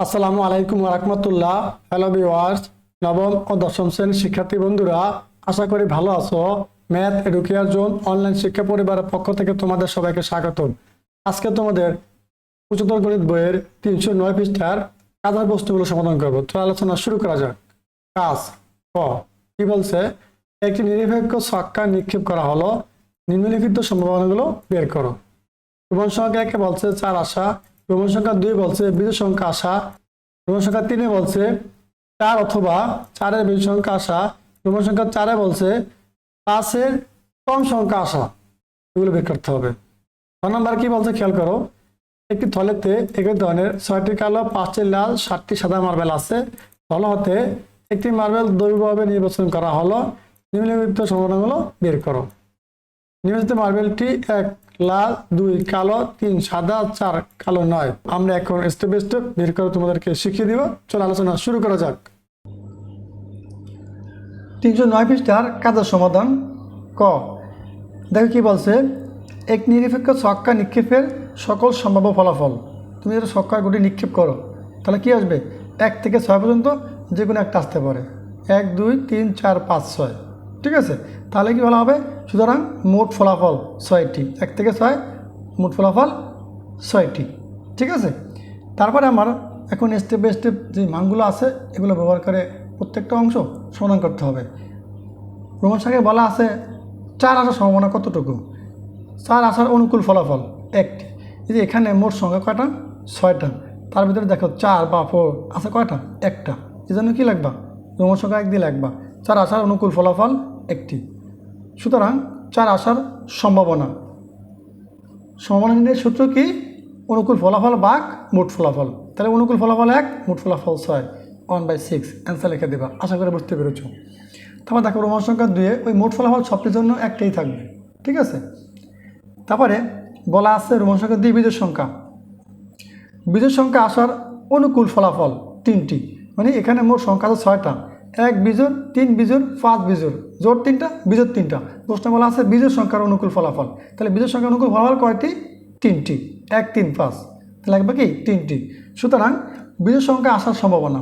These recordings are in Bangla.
আসসালামু আলাইকুম রহমতুল্লাহ। হ্যালো ভিওয়ার্স নবম ও দশম শ্রেণির শিক্ষার্থী বন্ধুরা, আশা করি ভালো আছো। ম্যাথ এডুকেয়ার জোন অনলাইন শিক্ষা পরিবারের পক্ষ থেকে তোমাদের সবাইকে স্বাগত আজকে তোমাদের উচ্চতর গণিত বইয়ের তিনশো নয় পৃষ্ঠার কাজের বস্তুগুলো সমাধান করব। তো আলোচনা শুরু করা যাক। কাজ ক। কি বলছে? একটি নিরপেক্ষ ছক্কা নিক্ষেপ করা হলো। নিম্নলিখিত সম্ভাবনাগুলো বের করো। প্রবণ সংখ্যা একে বলছে চার আসা প্রবণ সংখ্যা দুই বলছে বিজয় সংখ্যা আসা প্রবণ সংখ্যা তিনে বলছে চার অথবা চারের বেশি সংখ্যা আসা প্রবণ সংখ্যা চারে বলছে পাঁচের কম সংখ্যা আসা। এগুলো বের করতে হবে। ছ নম্বর কি বলছে খেয়াল করো, একটি থলেতে একই ধরনের ছয়টি কালো, পাঁচটি লাল, সাতটি সাদা মার্বেল আছে। থল হতে একটি মার্বেল দৈবভাবে নির্বাচন করা হলো। নিম্নলিখিত সমাধানগুলো বের করো। নির্বাচিত মার্বেলটি এক লাল, দুই কালো, তিন সাদা, চার কালো নয়। আমরা এখন স্টেপ বাই স্টেপ বের করে তোমাদেরকে শিখিয়ে দিব। চলো আলোচনা শুরু করা যাক। তিনশো নয় পৃষ্ঠার কাজের সমাধান ক। দেখো কি বলছে? এক নিরপেক্ষ ছক্কা নিক্ষেপের সকল সম্ভাব্য ফলাফল। তুমি যদি ছক্কা গুটি নিক্ষেপ করো, তাহলে কি আসবে? এক থেকে ছয় পর্যন্ত যে কোনো একটা আসতে পারে। এক, দুই, তিন, চার, পাঁচ, ছয়। ঠিক আছে? তাহলে কি বলা হবে? সুতরাং মোট ফলাফল ছয়টি। এক থেকে ছয়, মোট ফলাফল ছয়টি। ঠিক আছে? তারপরে আমার এখন স্টেপ বাই স্টেপ যে মানগুলো আছে, এগুলো ব্যবহার করে প্রত্যেকটা অংশ সমাধান করতে হবে। ভ্রমণ সাথে বলা আছে, চার আসার সম্ভাবনা কতটুকু? চার আসার অনুকূল ফলাফল একটি। এই যে এখানে মোট সংখ্যা কয়টা? ছয়টা। তার ভিতরে দেখো, চার বা ফোর আছে কয়টা? একটা। এই জন্য কী লাগবা? ভ্রমণ সংখ্যা এক দিয়ে লাগবা। চার আসার অনুকূল ফলাফল একটি। সুতরাং চার আসার সম্ভাবনা। সম্ভাবনা নির্ণয়ের সূত্র কি? অনুকূল ফলাফল বাক মোট ফলাফল। তাহলে অনুকূল ফলাফল এক, মোট ফলাফল ছয়। ওয়ান বাই সিক্স, অ্যান্সার লিখে দেবা। আশা করে বুঝতে পেরেছ। তারপর দেখো রোমান সংখ্যা দুয়ে ওই মোট ফলাফল সবটির জন্য একটাই থাকবে। ঠিক আছে? তারপরে বলা আছে রোমান সংখ্যা দুই বীজের সংখ্যা। বীজের সংখ্যা আসার অনুকূল ফলাফল তিনটি। মানে এখানে মোট সংখ্যা আছে ছয়টা। এক বিজোর তিন বিজোর পাঁচ বিজোর জোর তিনটা বিজোর তিনটা। প্রশ্নে বলা আছে বীজের সংখ্যার অনুকূল ফলাফল। তাহলে বীজের সংখ্যার অনুকূল ফলাফল কয়টি? তিনটি। এক, তিন, পাঁচ। তাহলে লাগবে কি? তিনটি। সুতরাং বীজের সংখ্যা আসার সম্ভাবনা।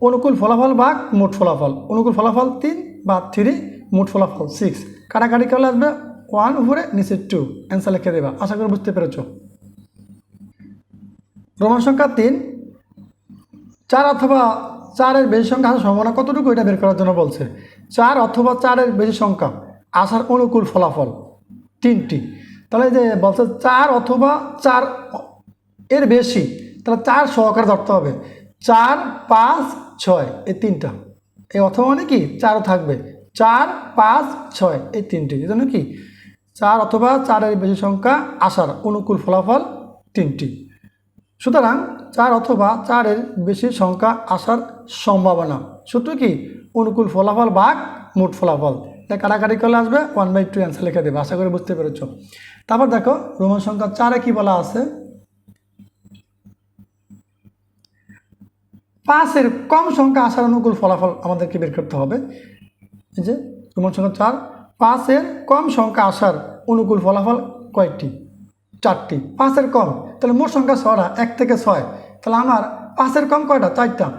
অনুকূল ফলাফল বা মোট ফলাফল। অনুকূল ফলাফল তিন বা থ্রি, মোট ফলাফল সিক্স কাটাকাটি করলে আসবে ওয়ান উপরে, নিচে টু অ্যান্সার লিখে দেবা। আশা করি বুঝতে পেরেছ। রোমান সংখ্যা তিন। চার অথবা চারের বেশি সংখ্যা আসার সম্ভাবনা কতটুকু এটা বের করার জন্য বলছে? চার অথবা চারের বেশি সংখ্যা আসার অনুকূল ফলাফল তিনটি। তাহলে যে বলছে চার অথবা চার এর বেশি, তাহলে চার সহকারে ধরতে হবে। চার, পাঁচ, ছয়, এই তিনটা। এই অথবা মানে কি? চারও থাকবে। চার, পাঁচ, ছয়, এই তিনটি। এই জন্য কি? চার অথবা চারের বেশি সংখ্যা আসার অনুকূল ফলাফল তিনটি। সুতরাং চার অথবা চারের বেশি সংখ্যা আসার সম্ভাবনা। সূত্র কি? অনুকূল ফলাফল ভাগ মোট ফলাফল। এটা কাটাকাটি করলে আসবে ওয়ান বাই টু অ্যান্সার লিখে দেবে, আশা করি বুঝতে পেরেছ। তারপর দেখো, রোমান সংখ্যা চারে কি বলা আছে? পাঁচের কম সংখ্যা আসার অনুকূল ফলাফল আমাদেরকে বের করতে হবে। এই যে, রোমান সংখ্যা চার, পাঁচের কম সংখ্যা আসার অনুকূল ফলাফল কয়টি? চারটি, পাঁচের কম। তাহলে মোট সংখ্যা ছটা এক থেকে ছয়। তাহলে আমার পাঁচের কম কয়টা? চারটা।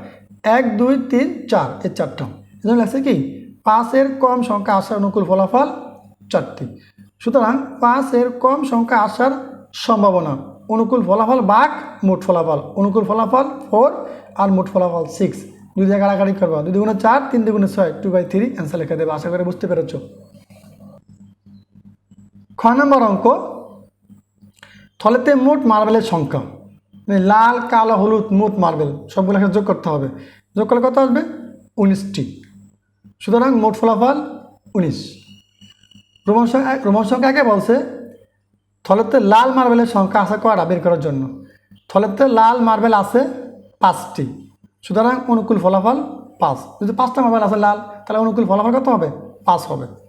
এক, দুই, তিন, চার, এই চারটা। এজন্য লাগছে কি? পাঁচের কম সংখ্যা আসার অনুকূল ফলাফল চারটি। সুতরাং পাঁচের কম সংখ্যা আসার সম্ভাবনা। অনুকূল ফলাফল বাক, মোট ফলাফল। অনুকূল ফলাফল ফোর আর মোট ফলাফল সিক্স। দুই জায়গায় কাটাকাটি করবা। দুই দুগুণে চার, তিন দুগুণে ছয়। টু বাই থ্রি, অ্যান্সার লিখে দেবে। আশা করে বুঝতে পেরেছ। খ নম্বর অঙ্ক। থলেতে মোট মার্বেলের সংখ্যা। মানে লাল, কালো, হলুদ, মোট মার্বেল, সবগুলো একটা যোগ করতে হবে। যোগ করলে কত আসবে? উনিশটি। সুতরাং মোট ফলাফল উনিশ। রোমান সংখ্যা রোমান সংখ্যা একে বলছে, থলেতে লাল মার্বেলের সংখ্যা আছে কয়টা বের করার জন্য? থলেতে লাল মার্বেল আছে পাঁচটি। সুতরাং অনুকূল ফলাফল পাঁচ। যদি পাঁচটা মার্বেল আছে লাল, তাহলে অনুকূল ফলাফল কত হবে? পাঁচ হবে।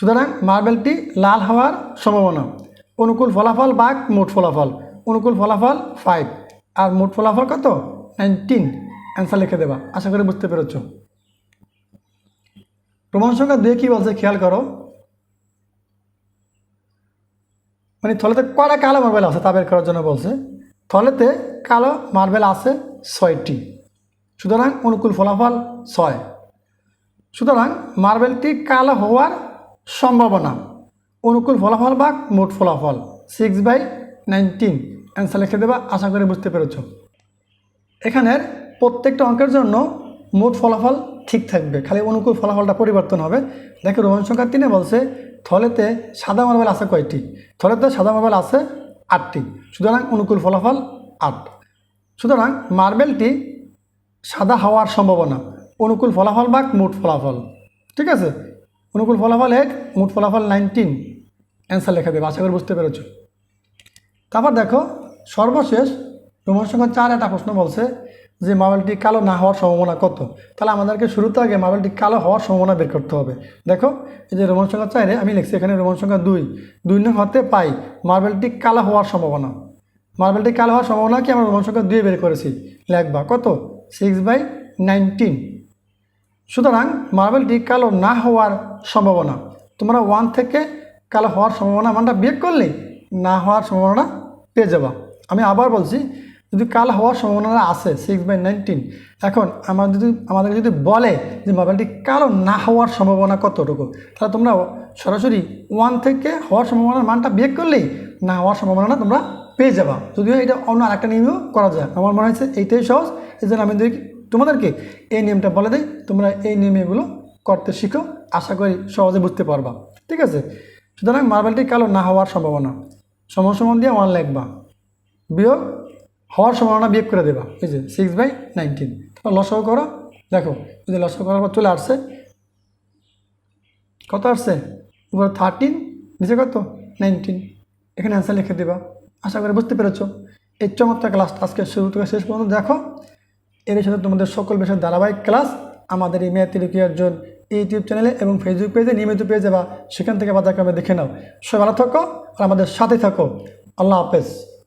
সুতরাং মার্বেলটি লাল হওয়ার সম্ভাবনা। অনুকূল ফলাফল বা মোট ফলাফল। অনুকূল ফলাফল ফাইভ আর মোট ফলাফল কত? নাইনটিন অ্যান্সার লিখে দেবা। আশা করি বুঝতে পেরেছ। প্রমাণ সংখ্যা দিয়ে কী বলছে খেয়াল করো। মানে থলেতে কয়টা কালো মার্বেল আছে তা বের করার জন্য বলছে। থলেতে কালো মার্বেল আছে ছয়টি। সুতরাং অনুকূল ফলাফল ছয়। সুতরাং মার্বেলটি কালো হওয়ার সম্ভাবনা। অনুকূল ফলাফল বা মোট ফলাফল। সিক্স বাই নাইনটিন অ্যান্সার লিখে দেবা, আশা করি বুঝতে পেরেছ। এখানের প্রত্যেকটা অঙ্কের জন্য মোট ফলাফল ঠিক থাকবে। খালি অনুকূল ফলাফলটা পরিবর্তন হবে। দেখো রোমান সংখ্যা তিনে বলছে, থলেতে সাদা মার্বেল আছে কয়টি? থলেতে সাদা মার্বেল আছে আটটি। সুতরাং অনুকূল ফলাফল আট। সুতরাং মার্বেলটি সাদা হওয়ার সম্ভাবনা। অনুকূল ফলাফল বা মোট ফলাফল। ঠিক আছে? অনুকূল ফলাফল এক, মোট ফলাফল নাইনটিন অ্যান্সার লেখা দেবে, আশা করি বুঝতে পেরেছ। তারপর দেখো, সর্বশেষ রোমান সংখ্যা চার একটা প্রশ্ন বলছে যে মার্বেলটি কালো না হওয়ার সম্ভাবনা কত? তাহলে আমাদেরকে শুরুতে আগে মার্বেলটি কালো হওয়ার সম্ভাবনা বের করতে হবে। দেখো, এই যে রোমান সংখ্যা চারে আমি লিখছি, এখানে রোমান সংখ্যা দুই। দুই নং হতে পাই মার্বেলটি কালো হওয়ার সম্ভাবনা। মার্বেলটি কালো হওয়ার সম্ভাবনা কি? আমরা রোমান সংখ্যা দুই বের করেছি। লেখবা, কত? সিক্স বাই নাইনটিন সুতরাং মার্বেলটি কালো না হওয়ার সম্ভাবনা। তোমরা ওয়ান থেকে কালো হওয়ার সম্ভাবনা মানটা বিয়োগ করলেই না হওয়ার সম্ভাবনা পেয়ে যাবা। আমি আবার বলছি, যদি কালো হওয়ার সম্ভাবনা আছে সিক্স বাই নাইনটিন এখন আমার যদি আমাদের যদি বলে যে মোবাইলটি কালো না হওয়ার সম্ভাবনা কতটুকু, তাহলে তোমরা সরাসরি ওয়ান থেকে হওয়ার সম্ভাবনার মানটা বিয়োগ করলেই না হওয়ার সম্ভাবনাটা তোমরা পেয়ে যাবা। যদিও এটা অন্য আরেকটা নিয়মেও করা যায়। আমার মনে হয়েছে এইটাই সহজ। এই জন্য আমি তোমাদেরকে এই নিয়মটা বলে দিই, তোমরা এই নিয়মে এগুলো করতে শিখো, আশা করি সহজে বুঝতে পারবা। ঠিক আছে? সুতরাং মার্বেলটি কালো না হওয়ার সম্ভাবনা। সমান সমান দিয়ে ওয়ান লিখবা। বিয়োগ হওয়ার সম্ভাবনা বিয়োগ করে দেবা। এই যে সিক্স বাই নাইনটিন তারপর লসও করো। দেখো যদি লসও করার পর চলে আসছে। কত আসছে? উপরে থার্টিন নিচে কত? নাইনটিন এখানে অ্যান্সার লিখে দেবা। আশা করি বুঝতে পেরেছ। এই চমৎকার ক্লাসটা আজকে শুরু থেকে শেষ পর্যন্ত দেখো। এর সাথে তোমাদের সকল বিষয়ের ধারাবাহিক ক্লাস, আমাদের এই মেয়াদ তিলকিয়ার জন্য ইউটিউব চ্যানেলে এবং ফেসবুক পেজে, নিয়মিত পেয়ে যাবা সেখান থেকে বাজারক্রমে দেখে নাও। সবাই ভালো থাকো আর আমাদের সাথে থাকো। আল্লাহ হাফেজ।